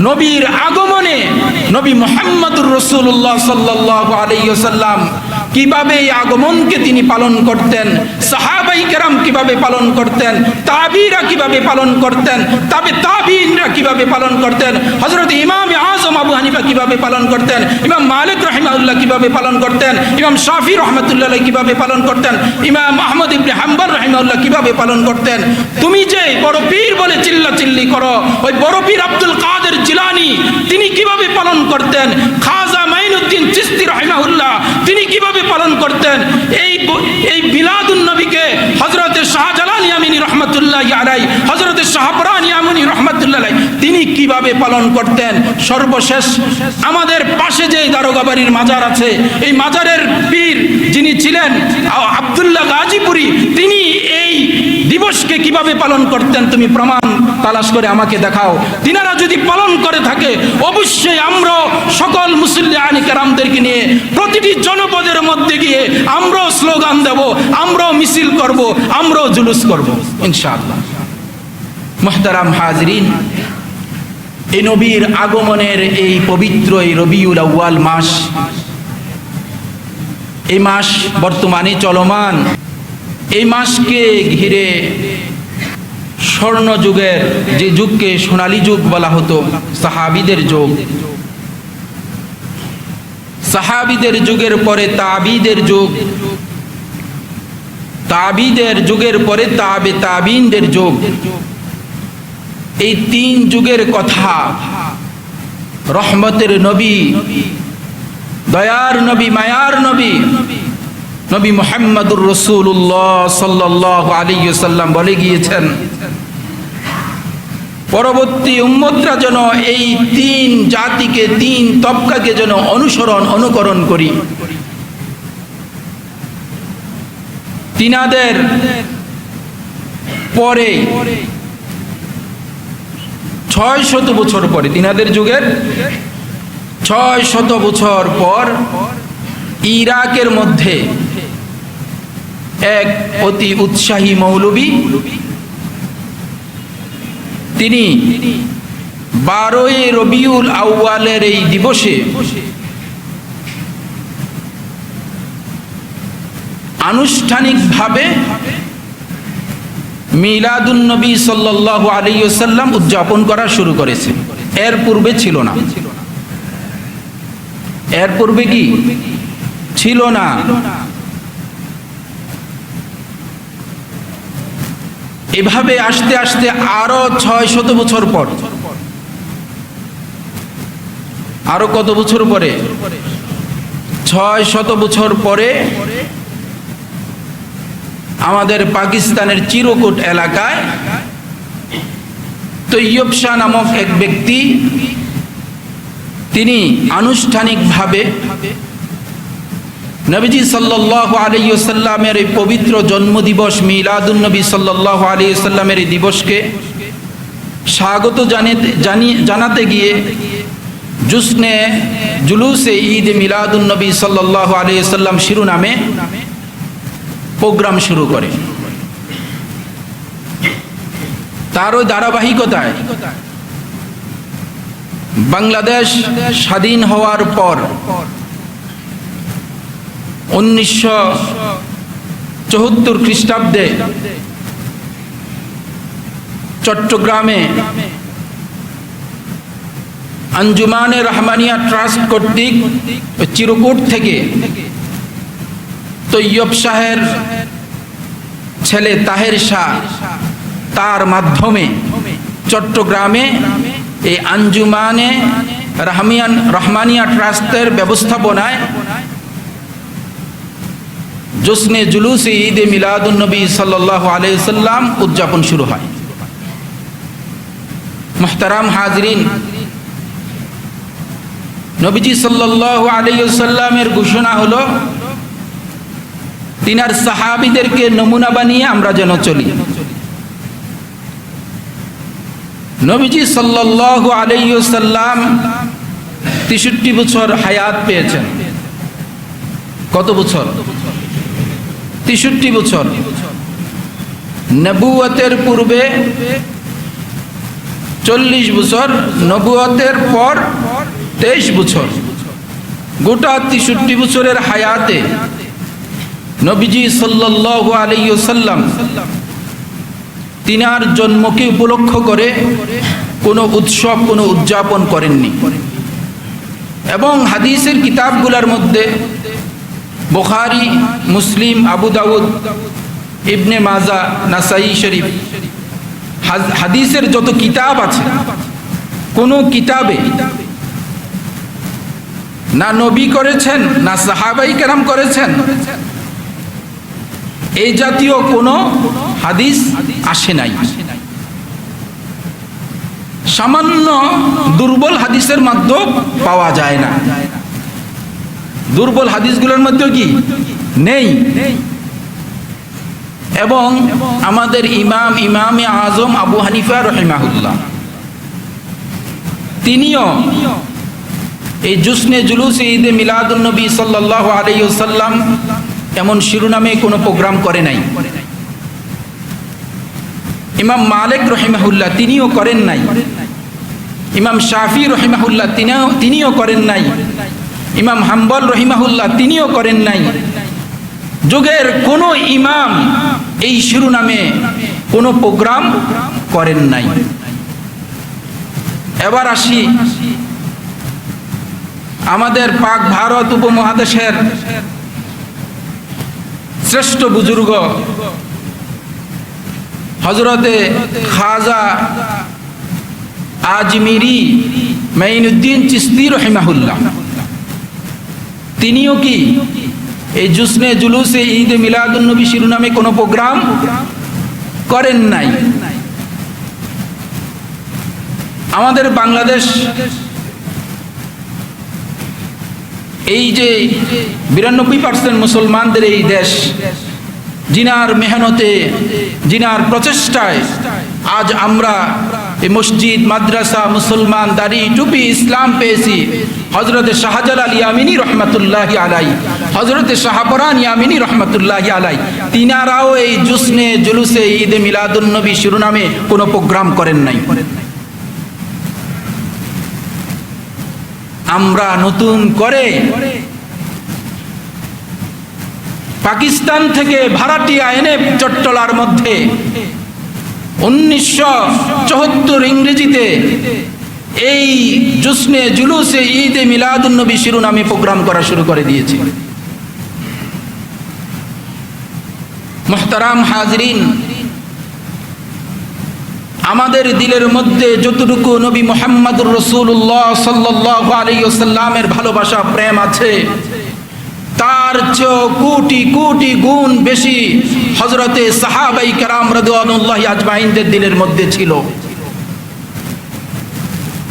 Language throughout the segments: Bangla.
নবীর আগমনে নবী মোহাম্মদুর রসুল্লাহ সাল্লাহ আলাইসাল্লাম কীভাবে এই আগমনকে তিনি পালন করতেন? সাহাবাই কেরাম কীভাবে পালন করতেন? তাবিরা কীভাবে পালন করতেন? তবে তাবিনরা কীভাবে পালন করতেন? হজরত ইমাম আজম আবু হানিফা কীভাবে পালন করতেন? ইমাম মালিক রহিমাউল্লাহ কীভাবে পালন করতেন? ইমাম শাফি রহমতুল্লাহ কীভাবে পালন করতেন? ইমাম আহমদ ইবনে হাম্বর রহিমাউল্লাহ কীভাবে পালন করতেন? তুমি যে বড় পীর বলে চিল্লা চিল্লি করো, ওই বড় পীর আব্দুল কাদের জিলানি, তিনি কীভাবে পালন করতেন? খাজা মাইনুদ্দিন চিস্তি রহিমাউল্লাহ তিনি কীভাবে পালন করতেন? এই এই বিলাদুন নবীকে হজরত শাহজালাল ইয়ামিনী রহমতুল্লাহ আলাই হজরত শাহবরান ইয়ামিনী রহমতুল্লাহ তিনি কীভাবে পালন করতেন? সর্বশেষ আমাদের পাশে যে দারোগাবাড়ির মাজার আছে, এই মাজারের পীর যিনি ছিলেন আব্দুল্লাহ গাজীপুরি, তিনি এই দিবসকে কীভাবে পালন করতেন? তুমি প্রমাণ তালাশ করে আমাকে দেখাও। তিনারা যদি পালন করে থাকে, অবশ্যই আমরা সকল মুসল্লি আনি কেরামদেরকে নিয়ে প্রতিটি জনপদের মধ্যে গিয়ে আমরাও স্লোগান দেব, আমরাও মিছিল করব, আমরাও জুলুস করব, ইনশাআল্লাহ। মোহতারাম হাজরিন এই নবীর আগমনের এই পবিত্র এই রবিউল আউয়াল মাস, এই মাস বর্তমানে চলমান, এই মাসকে ঘিরে স্বর্ণ যুগের যে যুগকে সোনালী যুগ বলা হতো, সাহাবিদের যুগ। সাহাবিদের যুগের পরে তাবিদের যুগ। তাবিদের যুগের পরে তাবে তাবিনদের যুগ। এই তিন যুগের কথা রহমতের নবী, দয়ার নবী, মায়ার নবী নবী মোহাম্মদুর রসুল্লাহ সাল্লাহ আলী সাল্লাম বলে গিয়েছেন। পরবর্তী উম্মতরা যেন এই তিন জাতিকে, তিন তবকাকে যেন অনুসরণ, অনুকরণ করি। তিনাদের পরে ছয় শত বছর পরে, তিনাদের যুগের ছয় শত বছর পর ইরাকের মধ্যে এক অতি উৎসাহী মৌলবী তিনি বারোই রবিউল আউয়ালের এই দিবসে আনুষ্ঠানিকভাবে মিলাদুন নবী সাল্লাহ আলাইসাল্লাম উদযাপন করা শুরু করেছে। এর পূর্বে ছিল না। এর পূর্বে কি? ছিল না। এভাবে আসতে আসতে আরও ছয় শত বছর পর, আরও কত বছর পরে? ছয় শত বছর পরে আমাদের পাকিস্তানের চিরকুট এলাকায় তৈয়ব শাহ নামক এক ব্যক্তি, তিনি আনুষ্ঠানিকভাবে নবীজি সাল্লাহ আলাইসাল্লামের এই পবিত্র জন্মদিবস মিলাদুল নবী সাল্লাহ আলাইসাল্লামের এই দিবসকে স্বাগত জানাতে গিয়ে জুসনে জুলুসে ঈদ মিলাদুল নবী সাল্লাহ আলাইসাল্লাম শিরোনামে প্রোগ্রাম শুরু করে। তার ওই ধারাবাহিকতায় বাংলাদেশ স্বাধীন হওয়ার পর উনিশশো চৌহত্তর খ্রিস্টাব্দে চট্টগ্রামে আঞ্জুমানে রহমানিয়া ট্রাস্ট কর্তৃক চিরকুট থেকে তৈয়ব শাহের ছেলে তাহের শাহ তার মাধ্যমে চট্টগ্রামে এই আঞ্জুমানে রহমিয়ান রহমানিয়া ট্রাস্টের ব্যবস্থাপনায় জোসনে জুলুসে ঈদে মিলাদুলনবী সাল্লাহ আলাইসাল্লাম উদযাপন শুরু হয়। মোহতারাম হাজরিন, নবীজি সাল্লাহ আলাইসাল্লামের ঘোষণা হলো, তিনার সাহাবিদেরকে নমুনা বানিয়ে আমরা যেন চলি। নবীজি সাল্লাহ আলাইসাল্লাম তেষট্টি বছর হায়াত পেয়েছেন। কত বছর? তেষট্টি বছর। নবুয়তের পূর্বে চল্লিশ বছর নবুয়তের পর তেইশ বছর। গোটা তেষট্টি বছরের হায়াতে নবীজি সাল্লাল্লাহু আলাইহি সাল্লাম তিনার জন্মকে উপলক্ষ করে কোনো উৎসব, কোনো উদযাপন করেননি। এবং হাদিসের কিতাবগুলোর মধ্যে বুখারী, মুসলিম, আবু দাউদ, ইবনে মাজা, নাসাই শরীফ। হাদিসের যত কিতাব আছে, কোনো কিতাবে না নবী করেছেন, না সাহাবাই কেরাম করেছেন এই জাতীয় কোনো হাদিস আসে নাই। সামান্য দুর্বল হাদিসের মাধ্যম পাওয়া যায় না। দুর্বল হাদিসগুলোর মধ্যে কি? নেই। এবং আমাদের ইমাম, ইমামে আজম আবু হানিফা রহিমাহুল্লাহ, তিনিও এই জুসনে জুলুস ঈদে মিলাদুন্নবী সাল্লাহ আলাইসাল্লাম এমন শিরোনামে কোনো প্রোগ্রাম করে নাই। ইমাম মালিক রহিমাহুল্লাহ তিনিও করেন নাই। ইমাম শাফি রহিমাহুল্লাহ তিনিও করেন নাই। ইমাম হাম্বল রহিমাহুল্লাহ তিনিও করেন নাই। যুগের কোনো ইমাম এই শিরোনামে কোনো প্রোগ্রাম করেন নাই। এবার আসি আমাদের পাক ভারত উপমহাদেশের শ্রেষ্ঠ বুজুর্গ হজরতে খাজা আজমিরি মাইনুদ্দিন চিস্তি রহিমাহুল্লাহ। তিনিও কি? এই জুসনে জুলুসে ঈদ মিলাদুন্নবী শিরোনামে কোনো প্রোগ্রাম করেন নাই। আমাদের বাংলাদেশ এই যে বিরানব্বই পার্সেন্ট মুসলমানদের এই দেশ, জিনার মেহনতে, জিনার প্রচেষ্টায় আজ আমরা এই মসজিদ, মাদ্রাসা, মুসলমান, দাড়ি, টুপি, ইসলাম পেয়েছি। হজরতে শাহজালাল ইয়ামিনী রহমতুল্লাহ আলাই হজরতে শাহপরান ইয়ামিনী রহমতুল্লাহ আলাই তিনারাও এই জুসনে, জুলুসে, ঈদে মিলাদুন্নবী শিরোনামে কোনো প্রোগ্রাম করেন নাই। আমরা নতুন করে পাকিস্তান থেকে ভাড়াটিয়া এনে চট্টলার মধ্যে উনিশশো ইংরেজিতে এই জুসনে জুলুসে ঈদে মিলাদুন্নবী শিরোনামে প্রোগ্রাম করা শুরু করে দিয়েছে। মোহতারাম হাজরিন, আমাদের দিলের মধ্যে যতটুকু নবী মোহাম্মদুর রসুল্লাহ সাল্লাহ আলাইসাল্লামের ভালোবাসা, প্রেম আছে তার চেয়েও কোটি কোটি গুণ বেশি হজরতে সাহাবাই কারাম রদুল্লাহ আজমাইনদের দিলের মধ্যে ছিল।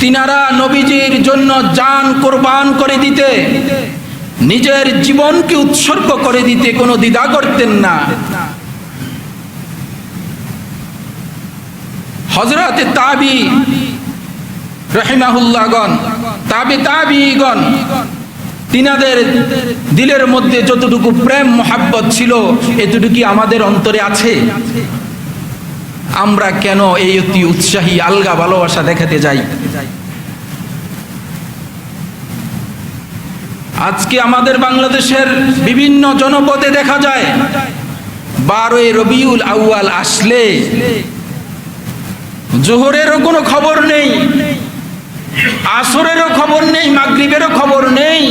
তিনারা নবীজির জন্য জান কোরবান করে দিতে, নিজের জীবনকে উৎসর্গ করে দিতে কোনো দ্বিধা করতেন না। হজরতে তাবি রহিমাহুল্লাহগণ তাবি তাবিগণ তিনাদের দিলের মধ্যে যতটুকু প্রেম, মোহাব্বত ছিল, এতটুকু আমাদের অন্তরে আছে? আমরা কেন এই অতি উৎসাহী, আলগা ভালোবাসা দেখাতে যাই? আজকে আমাদের বাংলাদেশের বিভিন্ন জনপদে দেখা যায়, বারোই রবিউল আউয়াল আসলে, জোহরেরও কোনো খবর নেই। আসরেরও খবর নেই, মাগরিবেরও খবর নেই।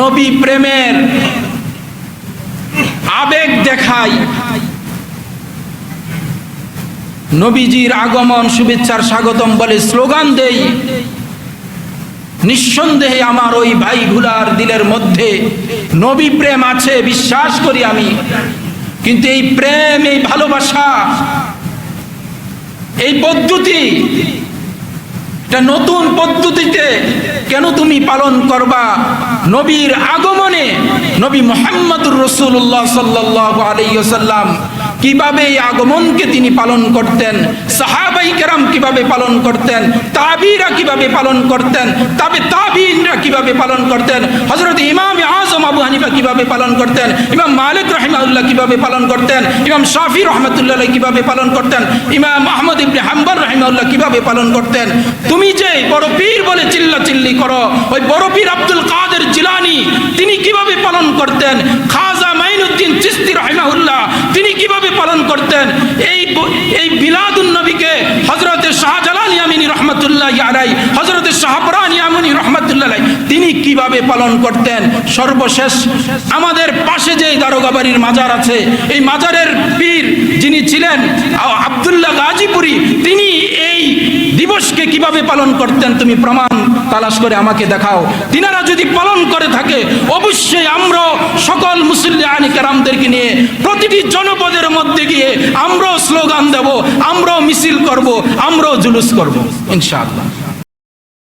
নবী প্রেমের আবেগ দেখায় নবীজির আগমন, শুভেচ্ছার স্বাগতম বলে স্লোগান দেই। নিঃসন্দেহে আমার ওই ভাইগুলার দিলের মধ্যে নবী প্রেম আছে, বিশ্বাস করি আমি। কিন্তু এই প্রেম, এই ভালোবাসা, এই পদ্ধতি এটা নতুন পদ্ধতিতে কেন তুমি পালন করবা? নবীর আগমনে নবী মোহাম্মদুর রসুল্লাহ সাল্লাহ আলাইসাল্লাম কীভাবে এই আগমনকে তিনি পালন করতেন? সাহাবাই কেরাম কীভাবে পালন করতেন? তাবিরা কীভাবে পালন করতেন? তবে তাবিনরা কীভাবে পালন করতেন? হজরত ইমাম আজম আবু হানিফা কীভাবে পালন করতেন? ইমাম মালিক রহিমাউল্লাহ কীভাবে পালন করতেন? ইমাম শাফি রহমতুল্লাহ কীভাবে পালন করতেন? ইমাম আহমদ ইবনে হাম্বল রহিমাউল্লাহ কীভাবে পালন করতেন? তুমি যে বড় পীর বলে চিল্লা চিল্লি করো, ওই বড় পীর আব্দুল কাদের জিলানি, তিনি কীভাবে পালন করতেন? খাজা মাইনুদ্দিন চিস্তি পালন করতেন। এই এই বিলাদুন নবীকে হজরতে শাহজালাল ইয়ামিনী রহমতুল্লাহ আলাই হজরতে শাহবরান ইয়ামিনী রহমতুল্লাহ তিনি কীভাবে পালন করতেন? সর্বশেষ আমাদের পাশে যে দারোগাবাড়ির মাজার আছে, এই মাজারের পীর যিনি ছিলেন আব্দুল্লাহ গাজীপুরি, তিনি এই দিবসকে কীভাবে পালন করতেন তুমি প্রমাণ তালাশ করে আমাকে দেখাও। তিনারা যদি পালন করে থাকে, অবশ্যই আমরা সকল মুসল্লি কেরামদেরকে নিয়ে প্রতিটি জনপদের মধ্যে গিয়ে আমরাও স্লোগান দেব, আমরাও মিছিল করব, আমরাও জুলুস করব, ইনশাআল্লাহ।